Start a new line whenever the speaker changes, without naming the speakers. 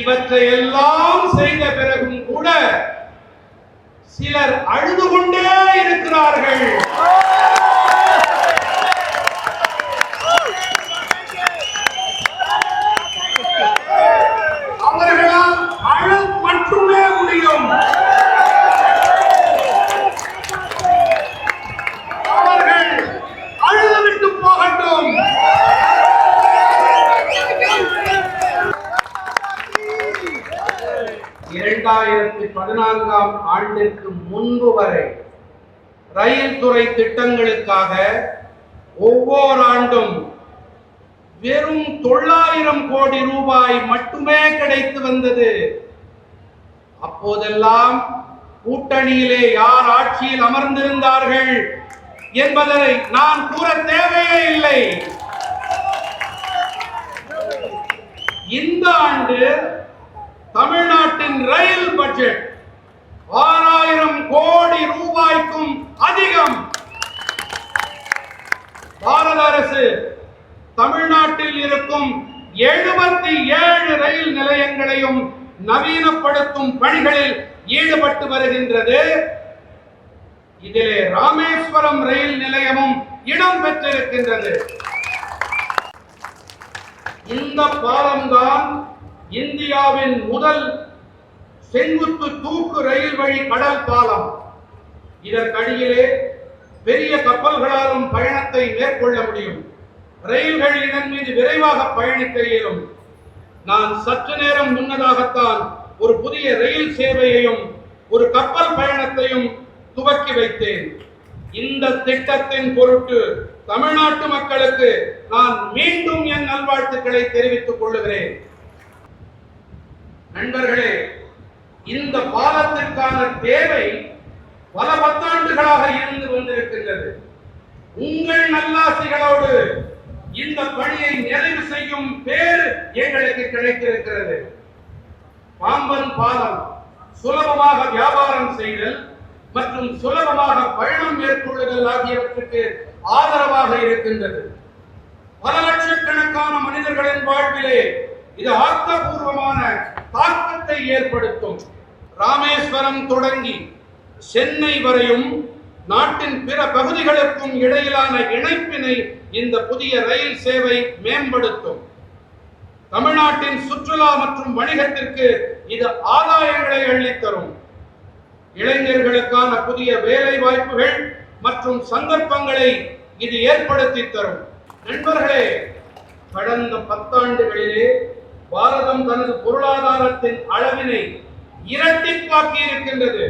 இவற்றை எல்லாம் செய்த பிறகும் கூட சிலர் அழுது கொண்டே இருக்கிறார்கள். இரண்டாயிரத்தி பதினான்காம் ஆண்டிற்கு முன்பு வரை ரயில் துறை திட்டங்களுக்காக ஒவ்வொரு ஆண்டும் வெறும் தொள்ளாயிரம் கோடி ரூபாய் மட்டுமே கிடைத்து வந்தது. அப்போதெல்லாம் கூட்டணியிலே யார் ஆட்சியில் அமர்ந்திருந்தார்கள் என்பதை நான் கூற தேவையே இல்லை. இந்த ஆண்டு நாட்டின் ரயில் பட்ஜெட். ஆறாயிரம் கோடி ரூபாய்க்கும் அதிகம். பாரத அரசு தமிழ்நாட்டில் இருக்கும் எழுபத்தி ஏழு ரயில் நிலையங்களையும் நவீனப்படுத்தும் பணிகளில் ஈடுபட்டு வருகின்றது. இதிலே ராமேஸ்வரம் ரயில் நிலையமும் இடம் பெற்றிருக்கின்றது. இந்த பாலம்தான் இந்தியாவின் முதல் செங்குத்து தூக்கு ரயில் வழி கடல் பாலம். இதற்கடியிலே பெரிய கப்பல்களாலும் பயணத்தை மேற்கொள்ள முடியும். ரயில்கள் இதன் மீது விரைவாக பயணிக்க இயலும். நான் சற்று நேரம் முன்னதாகத்தான் ஒரு புதிய ரயில் சேவையையும் ஒரு கப்பல் பயணத்தையும் துவக்கி வைத்தேன். இந்த திட்டத்தின் பொருட்டு தமிழ்நாட்டு மக்களுக்கு நான் மீண்டும் என் நல்வாழ்த்துக்களை தெரிவித்துக் கொள்ளுகிறேன். நண்பர்களே இந்த பாலத்திற்கான தேவை பல பத்தாண்டுகளாக இருந்து வந்திருக்கின்றது உங்கள் நல்லாசிகளோடு இந்த பணியை நிறைவு செய்யும் பேர் எங்களுக்கு கிடைத்திருக்கிறது. பாம்பன் பாலம் சுலபமாக வியாபாரம் செய்தல் மற்றும் சுலபமாக பயணம் மேற்கொள்ளுதல் ஆகியவற்றுக்கு ஆதரவாக இருக்கின்றது. பல லட்சக்கணக்கான மனிதர்களின் வாழ்விலே இது ஆக்கப்பூர்வமான தாக்கத்தை ஏற்படுத்தும். ராமேஸ்வரம் தொடங்கி சென்னை வரையும் நாட்டின் பிற பகுதிகளுக்கும் இடையிலான இணைப்பினை இந்த புதிய ரயில் சேவை மேம்படுத்தும். தமிழ்நாட்டின் சுற்றுலா மற்றும் வணிகத்திற்கு இது ஆதாயங்களை அள்ளித்தரும் இளைஞர்களுக்கான புதிய வேலை வாய்ப்புகள் மற்றும் சந்தர்ப்பங்களை இது ஏற்படுத்தி தரும். நண்பர்களே கடந்த பத்தாண்டுகளிலே பாரதம் தனது பொருளாதாரத்தின் அளவினை இரட்டிப்பாக்கி இருக்கின்றது.